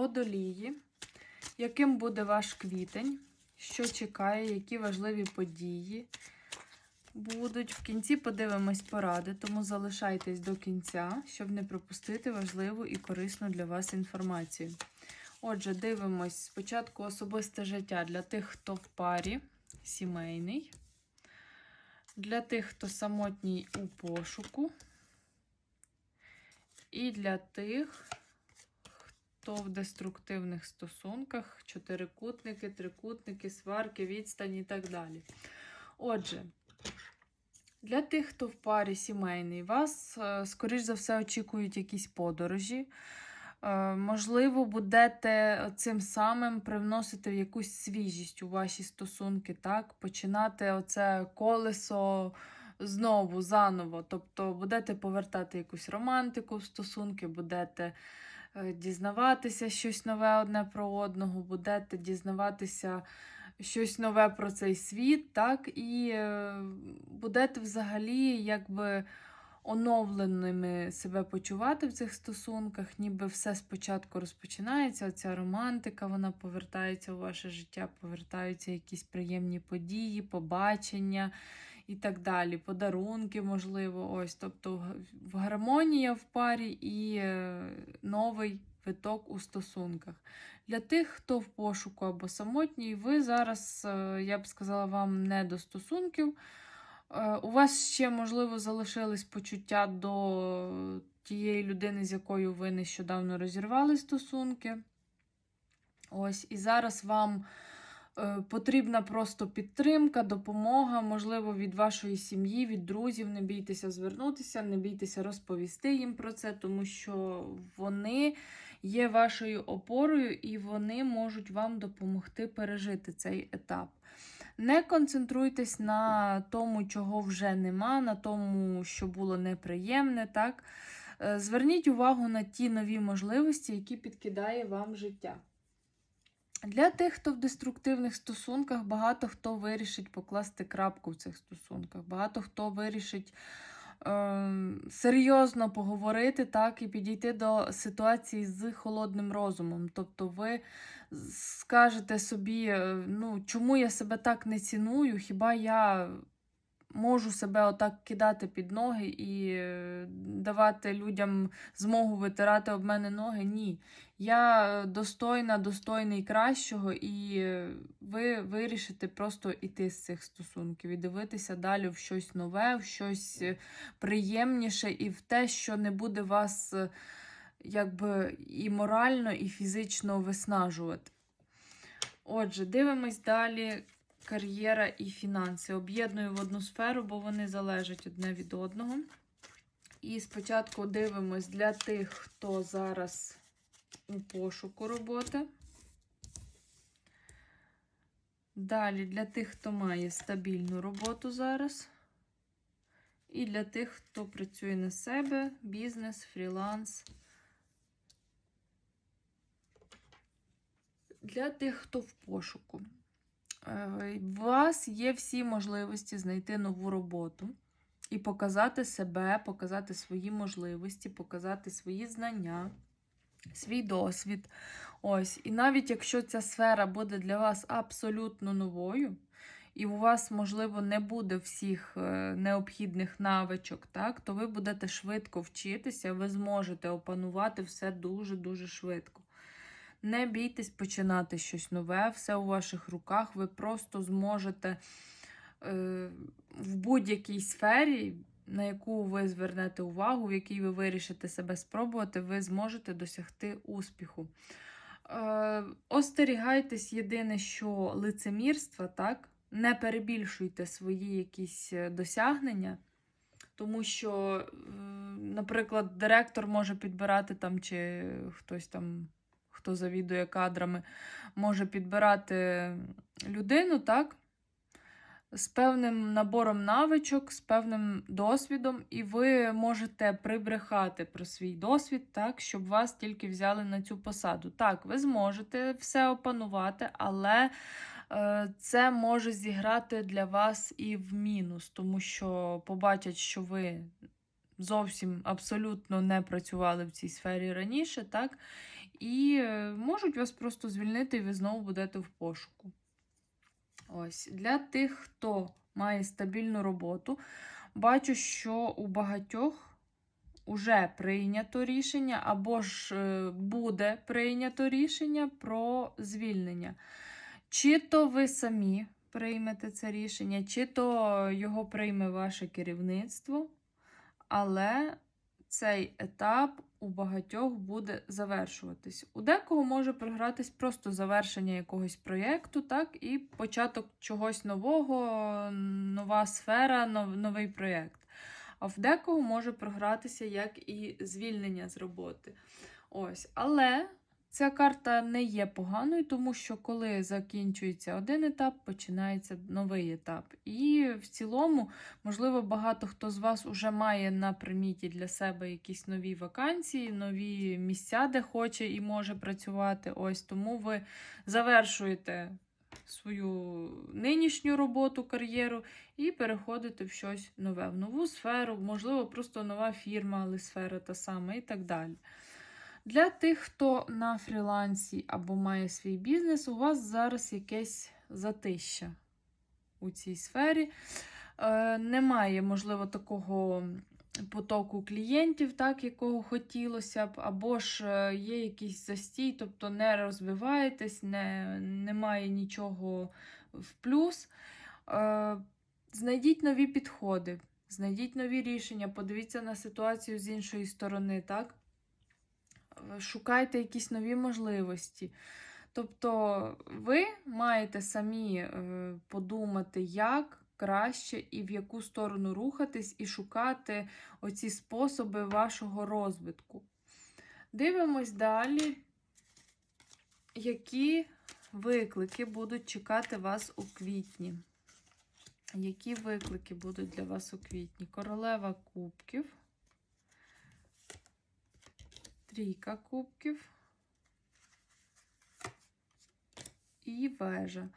Водолії. Яким буде ваш квітень? Що чекає, які важливі події будуть. В кінці подивимось поради, тому залишайтесь до кінця, щоб не пропустити важливу і корисну для вас інформацію. Отже, дивимось спочатку особисте життя для тих, хто в парі, сімейний. Для тих, хто самотній у пошуку. І для тих, хто в деструктивних стосунках, чотирикутники, трикутники, сварки, відстань і так далі. Отже, для тих, хто в парі сімейний, вас, е, скоріш за все, очікують якісь подорожі. Е, Можливо, будете цим самим привносити якусь свіжість у ваші стосунки, так? Починати оце колесо знову, заново. Тобто будете повертати якусь романтику в стосунки, будете дізнаватися щось нове одне про одного, будете дізнаватися щось нове про цей світ, так? І е, будете взагалі якби оновленими себе почувати в цих стосунках, ніби все спочатку розпочинається. Ця романтика, вона повертається у ваше життя, повертаються якісь приємні події, побачення і так далі. Подарунки, можливо, ось. Тобто гармонія в парі і е, новий виток у стосунках. Для тих, хто в пошуку або самотній, ви зараз, е, я б сказала, вам не до стосунків. Е, У вас ще, можливо, залишились почуття до тієї людини, з якою ви нещодавно розірвали стосунки. Ось, і зараз вам потрібна просто підтримка, допомога, можливо, від вашої сім'ї, від друзів. Не бійтеся звернутися, не бійтеся розповісти їм про це, тому що вони є вашою опорою і вони можуть вам допомогти пережити цей етап. Не концентруйтесь на тому, чого вже нема, на тому, що було неприємне. так? Е, Зверніть увагу на ті нові можливості, які підкидає вам життя. Для тих, хто в деструктивних стосунках, багато хто вирішить покласти крапку в цих стосунках, багато хто вирішить е, серйозно поговорити так, і підійти до ситуації з холодним розумом. Тобто ви скажете собі, е, ну, чому я себе так не ціную, хіба я можу себе отак кидати під ноги і е, давати людям змогу витирати об мене ноги? Ні. Я достойна, достойний кращого, і е, ви вирішите просто іти з цих стосунків і дивитися далі в щось нове, в щось е, приємніше і в те, що не буде вас е, якби і морально, і фізично виснажувати. Отже, дивимось далі. Кар'єра і фінанси. Об'єдную в одну сферу, бо вони залежать одне від одного. І спочатку дивимось для тих, хто зараз пошуку роботи. Далі для тих, хто має стабільну роботу зараз. І для тих, хто працює на себе, бізнес, фріланс. Для тих, хто в пошуку. Е, У вас є всі можливості знайти нову роботу і показати себе, показати свої можливості, показати свої знання, свій досвід. Ось. І навіть якщо ця сфера буде для вас абсолютно новою, і у вас, можливо, не буде всіх е, необхідних навичок, так, то ви будете швидко вчитися, ви зможете опанувати все дуже-дуже швидко. Не бійтесь починати щось нове, все у ваших руках. Ви просто зможете е, в будь-якій сфері, на яку ви звернете увагу, в якій ви вирішите себе спробувати, ви зможете досягти успіху. Е, остерігайтесь єдине, що лицемірства, так? Не перебільшуйте свої якісь е, досягнення. Тому що, наприклад, директор може підбирати там, чи хтось там, хто завідує кадрами, може підбирати людину, так? З певним набором навичок, з певним досвідом, і ви можете прибрехати про свій досвід, так, щоб вас тільки взяли на цю посаду. Так, ви зможете все опанувати, але е, це може зіграти для вас і в мінус, тому що побачать, що ви зовсім абсолютно не працювали в цій сфері раніше, так? І е, можуть вас просто звільнити, і ви знову будете в пошуку. Ось, для тих, хто має стабільну роботу, бачу, що у багатьох вже прийнято рішення, або ж е, буде прийнято рішення про звільнення. Чи то ви самі приймете це рішення, чи то його прийме ваше керівництво, але цей етап у багатьох буде завершуватись. У декого може програтись просто завершення якогось проєкту, так, і початок чогось нового, нова сфера, нов- новий проєкт. А в декого може програтися як і звільнення з роботи. Ось. Але ця карта не є поганою, тому що коли закінчується один етап, починається новий етап. І в цілому, можливо, багато хто з вас вже має на приміті для себе якісь нові вакансії, нові місця, де хоче і може працювати. Ось тому ви завершуєте свою нинішню роботу, кар'єру і переходите в щось нове, в нову сферу, можливо, просто нова фірма, але сфера та сама і так далі. Для тих, хто на фрілансі або має свій бізнес, у вас зараз якесь затища у цій сфері. Е, немає, можливо, такого потоку клієнтів, так, якого хотілося б, або ж е, є якийсь застій, тобто не розвиваєтесь, не, немає нічого в плюс. Е, знайдіть нові підходи, знайдіть нові рішення, подивіться на ситуацію з іншої сторони, так? Шукайте якісь нові можливості. Тобто ви маєте самі е, подумати, як краще і в яку сторону рухатись, і шукати оці способи вашого розвитку. Дивимось далі, які виклики будуть чекати вас у квітні. Які виклики будуть для вас у квітні? Королева кубків, трійка кубків і вежа.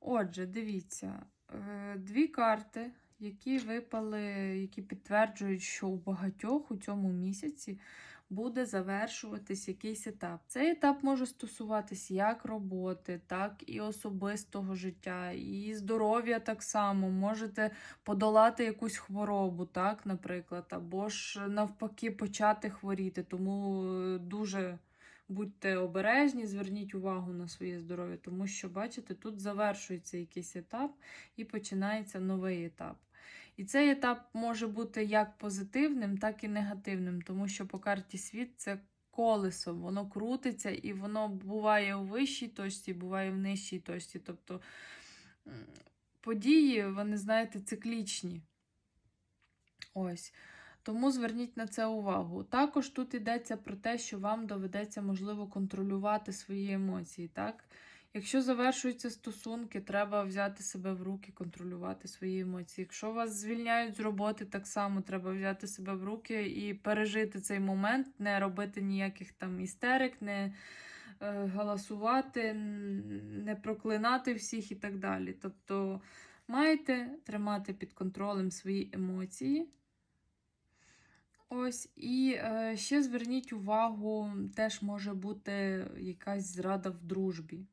Отже, дивіться, е, дві карти, які випали, які підтверджують, що у багатьох у цьому місяці буде завершуватись якийсь етап. Цей етап може стосуватись як роботи, так і особистого життя, і здоров'я так само. Можете подолати якусь хворобу, так, наприклад, або ж навпаки почати хворіти. Тому е, дуже. Будьте обережні, зверніть увагу на своє здоров'я, тому що, бачите, тут завершується якийсь етап і починається новий етап. І цей етап може бути як позитивним, так і негативним, тому що по карті світ це колесо, воно крутиться і воно буває у вищій точці, буває в нижчій точці. Тобто події, вони, знаєте, циклічні. Ось. Тому зверніть на це увагу. Також тут йдеться про те, що вам доведеться, можливо, контролювати свої емоції. так? Якщо завершуються стосунки, треба взяти себе в руки, контролювати свої емоції. Якщо вас звільняють з роботи, так само треба взяти себе в руки і пережити цей момент, не робити ніяких там істерик, не е, галасувати, не проклинати всіх і так далі. Тобто маєте тримати під контролем свої емоції. Ось, і е, ще зверніть увагу, теж може бути якась зрада в дружбі.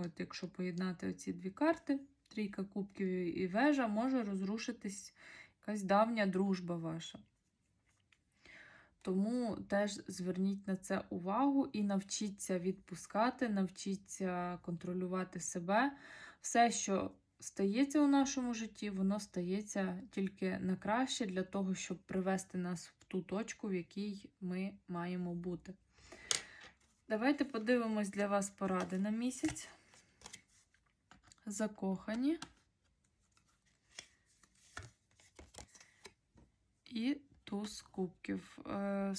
От, якщо поєднати оці дві карти, трійка кубків і вежа, може розрушитись якась давня дружба ваша. Тому теж зверніть на це увагу і навчіться відпускати, навчіться контролювати себе. Все, що стається у нашому житті, воно стається тільки на краще для того, щоб привести нас в ту точку, в якій ми маємо бути. Давайте подивимось для вас поради на місяць. Закохані. І туз кубків. Е,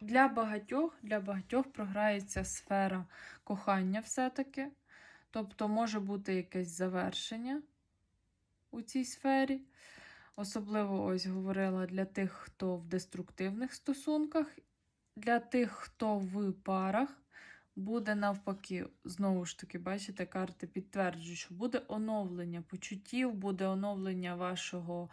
Для багатьох, для багатьох програється сфера кохання все-таки. Тобто може бути якесь завершення у цій сфері. Особливо ось говорила для тих, хто в деструктивних стосунках, для тих, хто в парах, буде навпаки, знову ж таки, бачите, карти підтверджують, що буде оновлення почуттів, буде оновлення вашого,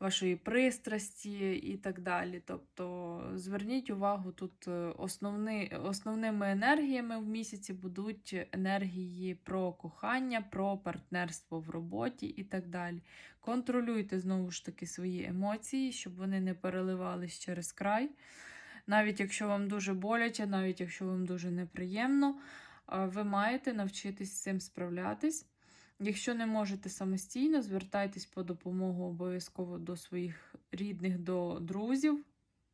вашої пристрасті і так далі. Тобто зверніть увагу, тут е, основни, основними енергіями в місяці будуть енергії про кохання, про партнерство в роботі і так далі. Контролюйте знову ж таки свої емоції, щоб вони не переливались через край. Навіть якщо вам дуже боляче, навіть якщо вам дуже неприємно, ви маєте навчитись цим справлятись. Якщо не можете самостійно, звертайтесь по допомогу обов'язково до своїх рідних, до друзів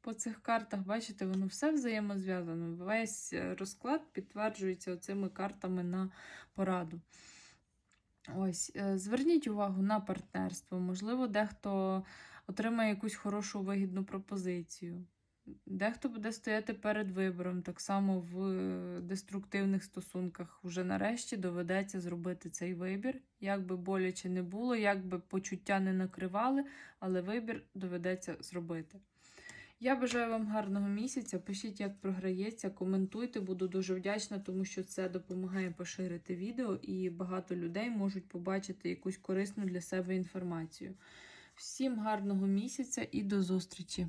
по цих картах. Бачите, воно все взаємозв'язано. Весь е, розклад підтверджується цими картами на пораду. Ось, е, зверніть увагу на партнерство. Можливо, дехто отримає якусь хорошу вигідну пропозицію. Дехто буде стояти перед вибором, так само в деструктивних стосунках. Уже нарешті доведеться зробити цей вибір. Як би боляче не було, як би почуття не накривали, але вибір доведеться зробити. Я бажаю вам гарного місяця. Пишіть, як програється, коментуйте, буду дуже вдячна, тому що це допомагає поширити відео, і багато людей можуть побачити якусь корисну для себе інформацію. Всім гарного місяця і до зустрічі!